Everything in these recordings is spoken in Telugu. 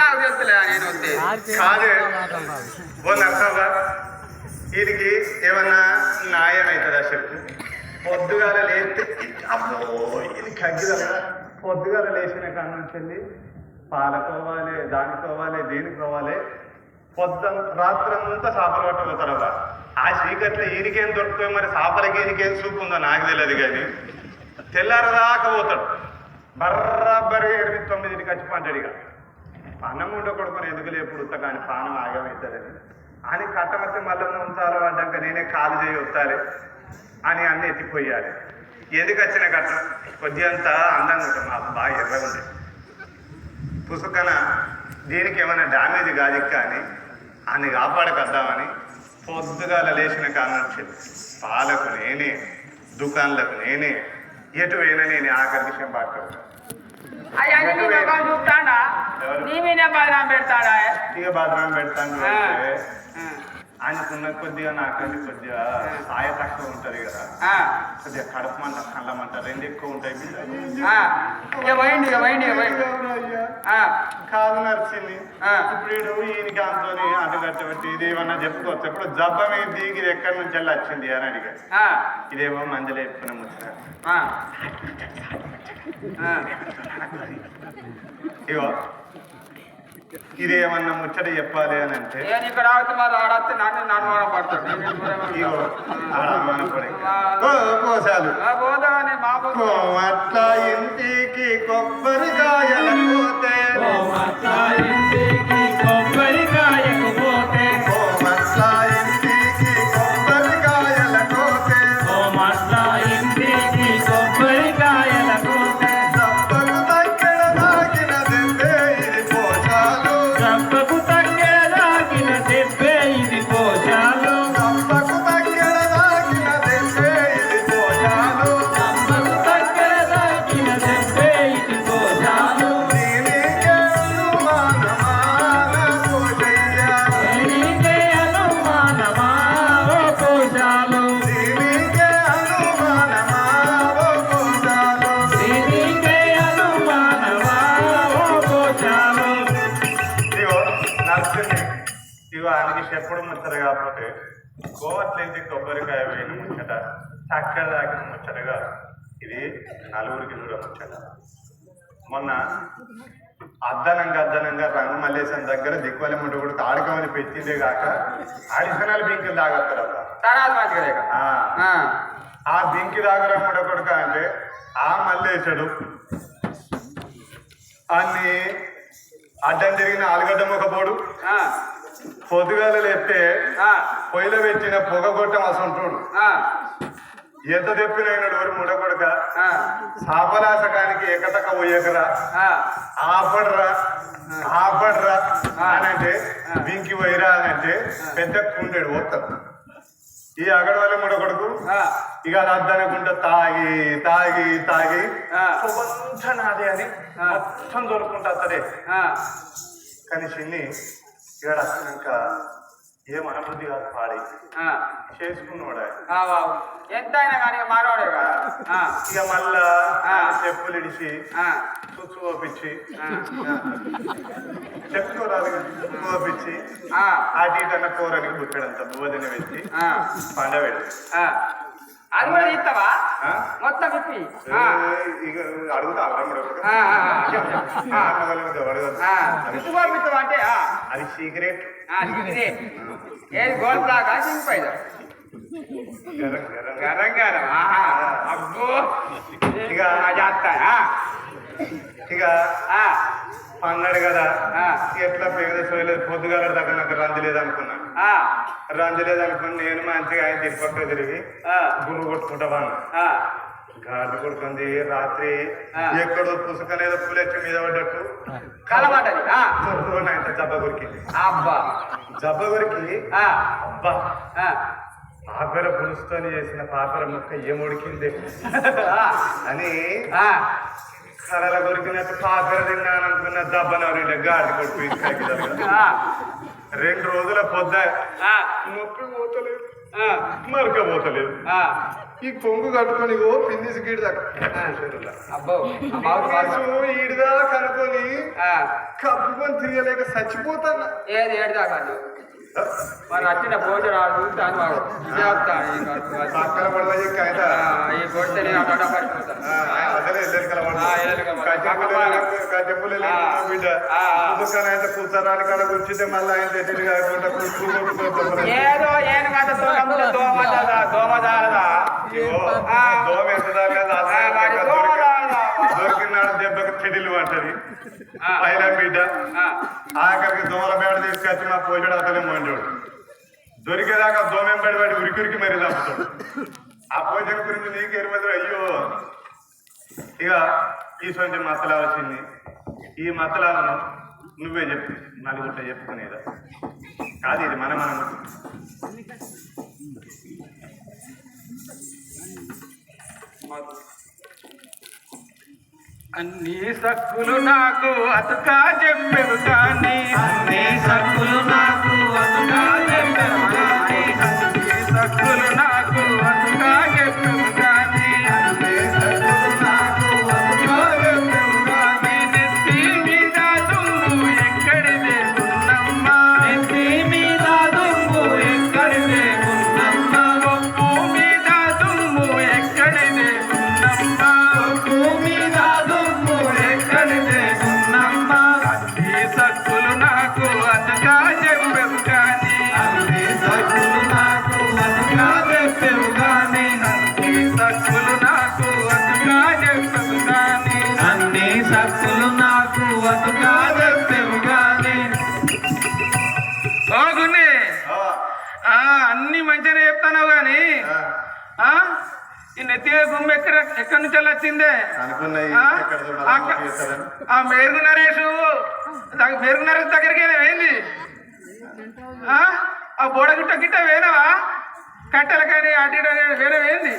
నాకు తెలుసులే నేను వస్తే. కాదే. ఓ నర్సవ్వ వీరికి ఏమన్నా న్యాయం అవుతుందా చెప్పు. పొద్దుగాల లేస్తే అమ్మో ఇది కగ్గిదల్లా పొద్దుగాల లేచిన నుంచి వెళ్ళి పాలకోవాలి దానికోవాలి దీనికోవాలి పొద్దు రాత్రంతా చేపలు పట్టబోతారవ్వ ఆ చీకట్లో ఈయనకేం దొరుకుతాయి మరి చేపలకి ఈయనకేం సూపు ఉందో నాకు తెలియదు కానీ తెల్లారదాకా పోతాడు. బర్రాబరి ఎనిమిది తొమ్మిదింటికి వచ్చి పంటాడు ఇక. అన్నం ఉండ ఎందుకు లేపుడు? ఉత్త కానీ పానం ఆగమవుతుందని అని కట్టమతి మళ్ళీ ఉంచాలో పడ్డాక నేనే కాలు చేయి వస్తాలి అని అన్ని ఎత్తిపోయాలి. ఎందుకు వచ్చిన కట్టం? కొద్దిగంత అందంగా ఉంటుంది మాకు బాగా ఎర్రగా ఉంది పుసుకన దీనికి ఏమైనా డ్యామేజ్ కాదు కానీ అన్ని కాపాడకద్దామని పొద్దుగాల లేచిన కానుంచి పాలకు నేనే దుకాన్లకు నేనే ఎటు పోయినా నేనే ఆఖరి విషయం అయ్యా నీ ముఖం చూస్తాడా నీ మీద బదనాం పెడతాడా? ఇక బాత్రూమ్ పెడతాను ఆయనకున్న కొద్దిగా నాకంటే కొద్దిగా సాయ తక్కువ ఉంటది కదా. ఆ, కొద్దిగా కడుపు మంట కళ్ళ మంట రెండు ఎక్కువ ఉంటాయి కాదు. నడిచింది. ఇప్పుడు ఈయనకి అంతని అటు కట్టబెట్టి ఇది ఏమన్నా చెప్పుకోవచ్చు. ఇప్పుడు జబ్బ దిగి ఇది ఎక్కడి నుంచి వెళ్ళి వచ్చింది అని అడిగా ఆ, ఇదేమో మందులు ఆ. ఆ. ఇగో ఇదేమన్నా ముచ్చట చెప్పాలి అని అంటే నేను ఇక్కడ ఆడితే మరి ఆడస్తే కాకపోతే గోవట్లేంటి కొబ్బరికాయ వేయని ముచ్చట చక్కెర దాకిన ముచ్చటగా ఇది నలుగురికి దూరం ముచ్చట. మొన్న అద్దనంగా అద్దనంగా రంగు మల్లేశం దగ్గర దిక్కువలి ముందు కూడా ఆడకమని పెట్టిందే కాక అడిషనల్ బింకులు లేక? ఆ, బింకి దాగరమ్మడ కొడుక అంటే ఆ మల్లేశుడు. అన్ని అడ్డం తిరిగిన ఆలుగడ్డ మొక్కపోడు పొద్దుగాల లేస్తే ఆ, పొయ్యిలో పెట్టిన పొగ కొట్టం అసంటుడు ఆ, ఎంత తెప్పినైనాడు ఎవరు ముడ కొడుక ఆ, సాపరాసకానికి ఏకతక పోయేకరా ఆ, ఆపడరా ఆపడరా అని అంటే బింకి వైరా అని అంటే పెద్ద కుండెడు పోతాడు. ఈ అగడ వల్ల ముడ కొడుకు ఆ, ఇక అది అద్దనుకుంటా తాగి తాగి తాగి. కొంచెం నాది అని. మొత్తం దొరుకుంటా కానీ చిన్ని ఇక్కడ వచ్చినాక ఏం అనుభూతి కాదు పాడి. ఆ, చేసుకున్నాడు. ఎంత అయినా కానీ మానవాడే కదా. ఆ, ఇక మళ్ళా ఆ. చెప్పులు ఇడిచి ఆ, చుచ్చు ఓపించి ఆ, చెప్పులు రాదు ఓపించి ఆ, అటు ఇటు అన్న కూరని బుట్టడంత బోధన పెట్టి ఆ. అది కూడా ఇస్తావా ఆ? మొత్తం ఇప్పి. ఆ, ఇక అడుగుతా అమ్మడు ఆ, ఆ, ఆ. ఆ, ఇప్పు పంపిస్తావా అంటే అది సీక్రెట్. ఏది గోల్డ్ బ్లాక్ సింగిపోయిద గరం గరం. గరం అబ్బో. ఇక చేస్తా ఇక అన్నాడు కదా. ఎట్లా పేద సోయలేదు? పొద్దుగాల దగ్గర నాకు రంది లేదు అనుకున్నా రంది లేదు అనుకుని నేను మంచిగా ఆయన తిరుపక్క తిరిగి గురువు కొట్టుకుంటావాను గాడి కొడుకుంది రాత్రి. ఎక్కడో పుసుకనేదో పులెచ్చి మీద పడ్డట్టు. కలబడ్డది. జబ్బ కొరికింది అబ్బా. జబ్బ కొరికి? ఆ, అబ్బా. పాపెర పులుసుతోని చేసిన పాపెర ముక్క ఏముడికింది? అని ఆ, కడల కొరికినట్టు పాపెర తిన్నాను అనుకున్న దబ్బనవరి గాడి కొడుకు ఇంటికి ఆ, రెండు రోజుల పొద్ద ఆ, నొప్పి పోతలేదు. ఆ, మరకపోతలేదు ఆ, ఈ కొంగు కట్టుకొని ఓ పిన్నిసి గీడి దాకా. అబ్బో ఆ బాబు బాబు. ఈడిదా కనుకొని ఆ, కప్పుకొని తిరగలేక చచ్చిపోతాను? ఏది ఏడుదాకా మరి వచ్చిన భోజనం ఆడు చూస్తాను వాడు. ఇదే వాడు. పక్కన ఆ, ఈ కొడితే నేను అటు పడిపోతాను కాడ కూర్చుంటే మళ్ళీ ఆయన కాకుండా ఏదో ఏను కదా దోమదారదా. దోమ ఎంత దొరికినాడు దెబ్బకి చెడిలు అంటది. అయినా బిడ్డ. ఆ, ఆఖరికి దోమల బేడ తీసుకొచ్చి మా పోయాడు అతనే మొండోడు. దొరికేదాకా దోమ ఎంబడి వాడి ఉరికిరికి మరీ తప్పుతాడు. ఆ పోయిన గురించి నీకు ఎరుమది అయ్యో. ఇక ఈ సొంత మతలా వచ్చింది. ఈ మతలాలను నువ్వే చెప్పు నలుగురితో చెప్పుకునేదా? కాదు ఇది మన మనం అన్ని సక్కులు నాకు అతుకా చెప్పెను కానీ అన్ని సక్కులు నాకు అతుకా చెప్పెను కానీ అన్ని సక్కులు నాకు అతుకా నెత్తి గుమ్మ ఎక్కడ ఎక్కడి నుంచి వచ్చిందే? ఆ? మేరుగు నరేష్ మేరుగు నరేష్ దగ్గరికి ఏంది ఆ? బోడగిట్ట గిట్ట వేనవా? కట్టెల కానీ అటు అని వేరే ఏంది?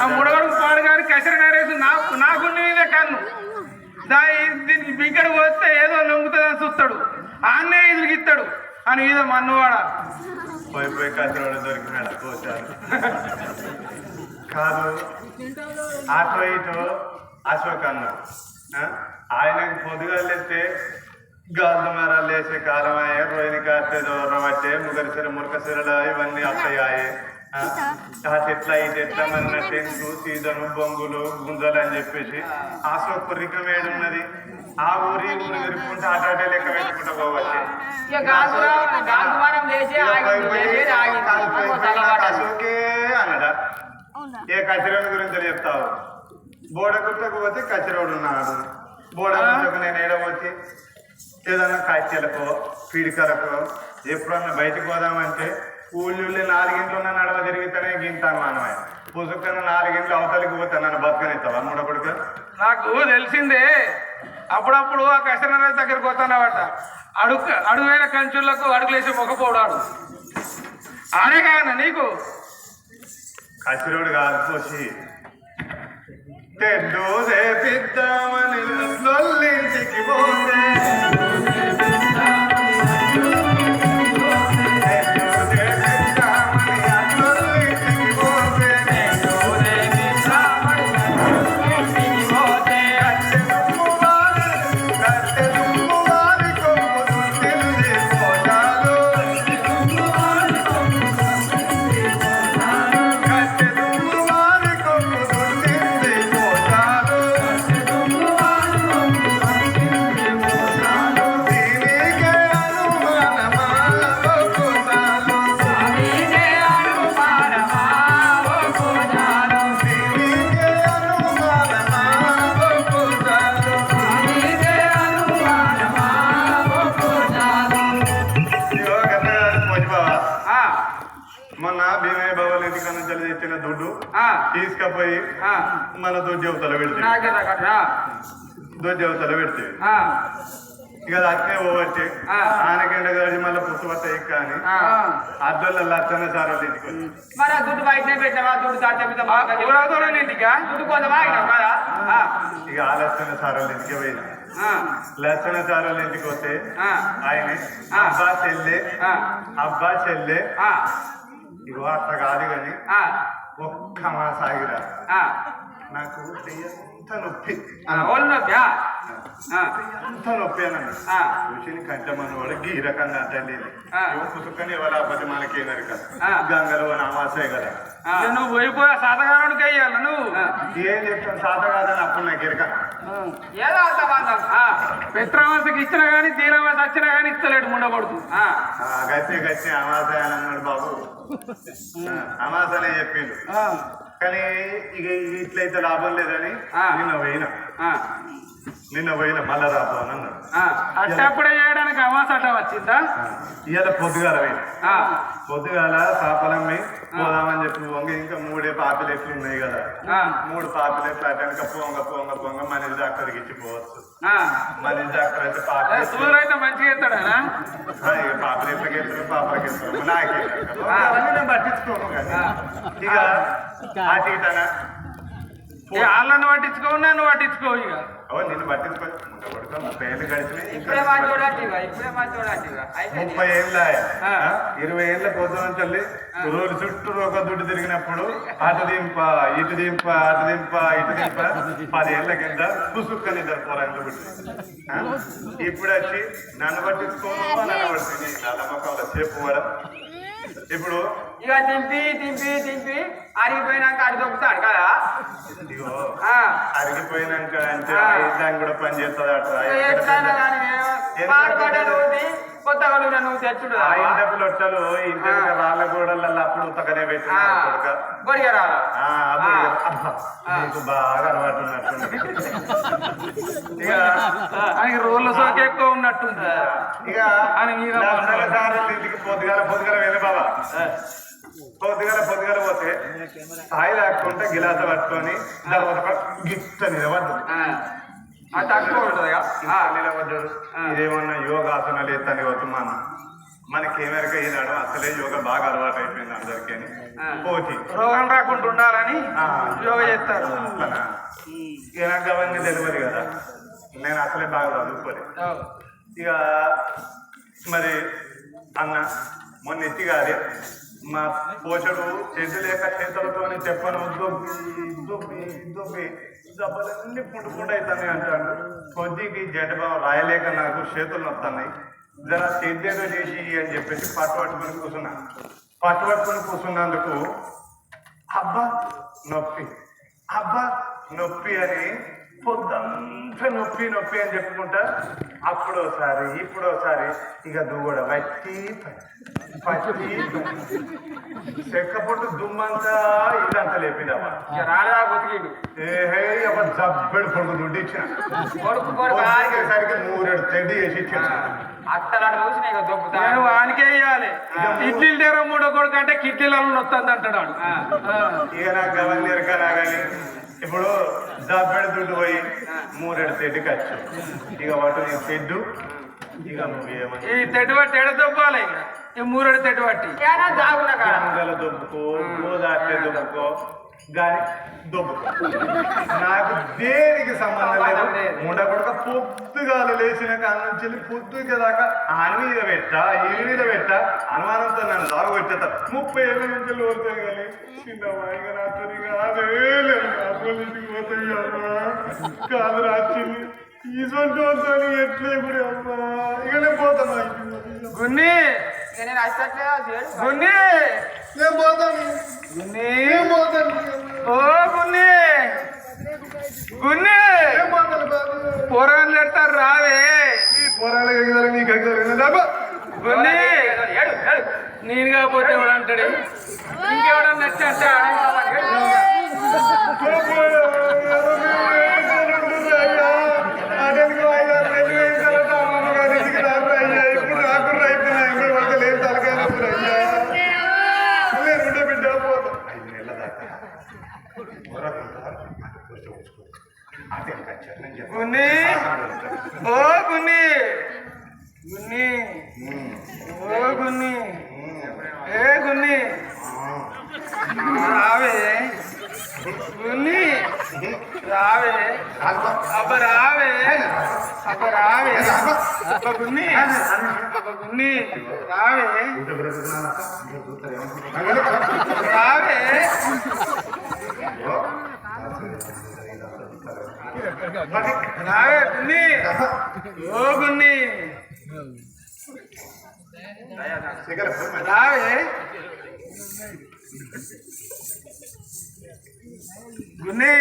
ఆ ముడగడు పాడు కానీ కసిరి నరేష్ నాకు నా గుండె మీద కన్ను. దా దీనికి బిగ్గడ పోతే ఏదో లొంగుతుందని చూస్తాడు. ఆన్నే ఎదురుగిస్తాడు. అని మీద మన్నువాడ. పోయి పోయి కసిరోడు దొరికినాడు కాదు. అటు ఇటు అశోక్ అన్న? ఆయనకు పొద్దుగా లేస్తే గాలి మరాలు లేసే కాలం అయ్యే రోహిణి కాస్తే దూరం వచ్చే ముగరిసిర మురకసిరలు ఇవన్నీ ఆ? చెట్ల ఈ చెట్ల మన టెంకు సీజను బొంగులు గుంజలు అని చెప్పేసి అశోక్ రికమేడ్ ఉన్నది ఆ ఊరి ఊరు తిరుక్కుంటే అటు అటే లెక్క పెట్టుకుంటూ పోవచ్చు. అశోకే అన్నడా ఏ కచిరోని గురించి చెప్తావు? బోడ గుట్టకు పోతే కచిరోడు ఉన్నాడు. బోడ గుట్టకు నేను ఏడవచ్చి ఏదన్నా కట్టెలకో పీడికలకో ఎప్పుడన్నా బయటకు పోదామంటే ఊళ్ళో నాలుగింట్లో నడవ తిరిగితేనే గింతాను మనమే పుసుకన్న నాలుగింట్లో అవతలికి పోతే నన్ను బతకనిస్తావా? మూడపడుక నాకు తెలిసిందే. అప్పుడప్పుడు ఆ కృష్ణరాజు దగ్గరికి వస్తానమాట. అడుగు అడుగైన కంచులకు అడుగులేసి మొక్కపోవడాడు. ఆడే కాన నీకు కసిరుడు కాదు పోసి తెడ్డు చేపిద్దామని లొల్లింటికి పోతే మొన్న భీమయ్య బాబుల ఇంటికి నుంచి తెచ్చిన దుడ్డు తీసుకపోయి మన దొడ్డి అవతల పెడితే. నాకే దగ్గర, ఆ, దొడ్డి అవతల పెడితే. ఇక అట్నే పోవచ్చి. ఆ. ఆనకెండ గడిచి మళ్ళీ పుట్టుబట్ట ఎక్క అని. ఆ. అద్దొల్ల లచ్చన్న సార్ వాళ్ళ ఇంటికి మరి ఆ దుడ్డు బయటనే పెట్టావా? దుడ్డు దాటి ఇంటికా దుడ్డు కోసమా ఆగినావు కదా ఆ, ఇక ఆ లచ్చన్న సార్ వాళ్ళ ఇంటికి పోయినా. ఆ, లచ్చన్న సార్ వాళ్ళ ఇంటికి వస్తే ఆయన. అబ్బా చెల్లె అబ్బా చెల్లె ఇగో అట్లా కాదు కానీ ఒక్క మా సాగిరా నాకు ఎంత నొప్పి నొప్పా? చూసి కంటమని వాడు ఈ రకంగా. పుసుకని అబ్బది మనకి. గంగలు అని అమాసే కదా నువ్వు పోయిపోయా అయ్యాల నువ్వు ఏం చెప్తాను సాత కాదని అప్పుడు నాకు ఎరక ఏదో అంత బాధ పిత్రమాసకి ఇచ్చినా గానీ దీనమాస వచ్చినా గానీ ఇస్తలేడు ముండబడుతు ఆ, గచ్చి గచ్చి అమాస అని అన్నాడు బాబు ఆ, అమాసనే చెప్పిండు కానీ ఇక ఇట్లయితే లాభం లేదని. నిన్న పోయిన. నిన్న పోయిన మళ్ళా రాబో అని అన్నాడు అట్టప్పుడే చేయడానికి అమాస అట్ట వచ్చిందా? ఇవాళ పొద్దుగాల పోయిన. పొద్దుగాల పాపలమ్మి పోదామని చెప్పి వంగ ఇంకా మూడే పాపిలెట్లు ఉన్నాయి కదా. మూడు పాపిలెట్లు అటెనక పోంగ పోంగ పోంగ మన డాక్టర్కి ఇచ్చిపోవచ్చు ఆ. మన డాక్టర్ అయితే ఏ, పాప సూర్యుడు అయితే మంచిగా ఎత్తాడా పాపలెట్లకి వెళ్తారు పాపలకి వెళ్తారు నాకే. పట్టించుకోను కదా ఇక వాళ్ళని పట్టించుకోవు నన్ను పట్టించుకోవు ఇక. ఓ నిన్ను పట్టించుకో ముప్పై ఏళ్ళు? గడిచినాయి ముప్పై. ఇరవై ఏళ్ళ పొద్దున తల్లి రోజు చుట్టూ ఒక దుడ్డు తిరిగినప్పుడు అటు దింప ఇటు దింప అటు దింప ఇటు దింప పది ఏళ్ళ కింద పోరాళ్ళు పుట్టి ఇప్పుడు వచ్చి నన్ను పట్టించుకోను నన్ను మొక్కల సేపు కూడా. ఇప్పుడు ఇక దింపి దింపి దింపి. అరిగిపోయినాక అడి దొక్కుతాడు కదా. అరిగిపోయినాక అంటే కూడా పని చేస్తుంది ఎట్లయినా అట్లా పాడుపడ్డ కొత్త నువ్వు తెచ్చుడు ఆ ఇంటపు లొట్టలు ఇంటి. రాళ్ళ గోడలలో అప్పుడు ఉతకనే పెట్టి కొడుక. గొడిగరాల ఆ, అప్పుడు ఆ. అబ్బా, నీకు బాగా అలవాటు ఉన్నట్టుంది. ఇక ఆయనకి రోళ్ళ సోకి ఎక్కువ ఉన్నట్టుంది. ఇక ఆయన మీద ఇంటికి పొద్దుగాల పొద్దుగాల వెళ్ళి బాబా పొద్దుగాల పొద్దుగాల పోతే స్థాయి లేకుంటే గిలాస పట్టుకొని గిట్ట నిలబడ్డు అది తక్కువ ఉంటుంది ఇక. ఆ, నిలబడ్డాడు. ఇదేమన్నా యోగాసనాలు ఎత్తని వస్తున్నాను మనకేమెరక ఈనాడు అసలే యోగా బాగా అలవాటు అయిపోయింది అందరికీ అని. పోటీ. రోగం రాకుండా ఉండాలని. యోగా చేస్తారు. నాకు అవన్నీ తెలియదు కదా. నేను అసలే బాగా చదువుకోలేదు. ఇక మరి అన్న మొన్న ఎత్తి కాదు. మా పోషడు చేతి లేక చేతులతో చెప్పను దుబ్బి దుబ్బి దుబ్బి దెబ్బలన్నీ పుండు పుండు అవుతాయి అంటాడు. కొద్దికి జంటబాబు రాయలేక నాకు చేతులు నొస్తున్నాయి జర సేద్యంగా చేసి అని చెప్పేసి పట్టు పట్టుకొని కూర్చున్నా. పట్టు పట్టుకొని కూర్చున్నందుకు అబ్బా నొప్పి అబ్బా నొప్పి అని పొద్దంతా నొప్పి నొప్పి అని చెప్పుకుంటా. అప్పుడు ఒకసారి ఇప్పుడు ఒకసారి ఇక దూగడ వట్టి పట్టి చెక్క పొట్టు. దుమ్మంతా ఇల్లంతా లేపిందమ్మా. ఇక రాలేదా బతికిండు ఏహే జబ్బెడు పొడుగు దుడ్డు ఇచ్చిన. సరికి మూరెడు తెడ్డి ఇచ్చిన. చూసి ఇక దొక్కుతా నేను వానికే ఇవ్వాలి ఇడ్లీలు తీర మూడో కొడుకు అంటే కిడ్నీలలో నొత్తంది అంటాడు. ఇక నాకు గవర్నర్ కానీ. ఇప్పుడు దబ్బెడు దుడ్డు పోయి మూరెడు తెడ్డు ఖర్చు ఇక వాటి తెడ్డు ఇక నువ్వు ఏమని ఈ తెడ్డు పట్టి ఎడ దొబ్బాలి ఇక. ఈ మూరెడు తెడ్డు పట్టి. దొబ్బుకో గోదావరి దొబ్బుకో. గాని దొబ్బుకో. నాకు దేనికి సంబంధం లేదు. ముండ కొడక పొద్దుగాల లేచిన కాడ నుంచి వెళ్ళి పొద్దుగా దాకా ఆని మీద పెట్ట ఈ మీద పెట్ట. అనుమానంతో నన్ను దాగు పెట్టేత ముప్పై ఏళ్ళ నుంచి లోరుతాయి కానీ చిన్న వాయిగా నాతో కాదే లేదు. ఇంటికి పోతాయి అమ్మా. కాదు రాచింది ఈ సొంత ఎట్లే కూడా అమ్మా. ఇక పోతాను గున్ని! నేను అచ్చట్లేదా గున్ని నేను పోతాను గున్ని నేను పోతాను ఓ గున్ని గున్ని నేను పోతాను బాబు పొరగలు పెడతారు రావే ఈ పోరాలు ఎగదలు నీకు ఏడు నేను కాకపోతే ఎవడు అంటాడు ఇంకెవడన్నా నచ్చి గున్ని. ఓ గున్ని. గున్ని. ఓ గున్ని. ఏ గున్ని? రావే. గున్ని. రావే. అబ్బ రావే. అబ్బ రావే. అబ్బ గున్ని. అబ్బ గున్ని. రావే. రావే. రావే గున్ని ఓ గున్ని రావే గున్ని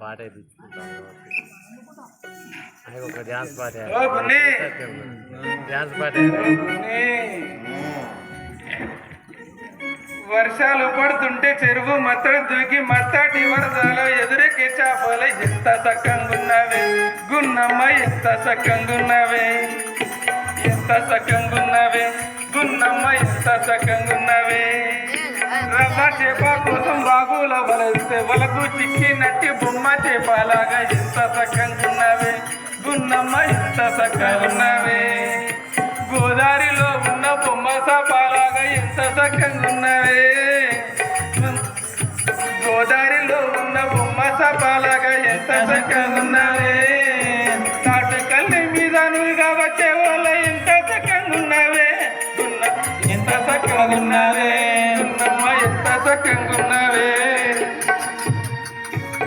పాట ఒక డ్యాన్స్ పాట డ్యాన్స్ పాట వర్షాలు పడుతుంటే చెరువు మత్తడి దూకి మత్తటి వరదలో ఎదురెక్కి చేపలు ఎంత సక్కంగున్నవే? గున్నమ్మ ఎంత సక్కంగున్నవే? ఎంత సక్కంగున్నవే? గున్నమ్మ ఎంత సక్కంగున్నవే? రవ్వ చేప కోసం బాగుల వలస్తే వలకు చిక్కినట్టి బొమ్మ చేపలాగా ఎంత సక్కంగున్నవే గున్నమ్మ ఇంత సక్కంగున్నవే గోదావరిలో ఉన్న బొమ్మ సపాలాగా ఎంత చక్కగా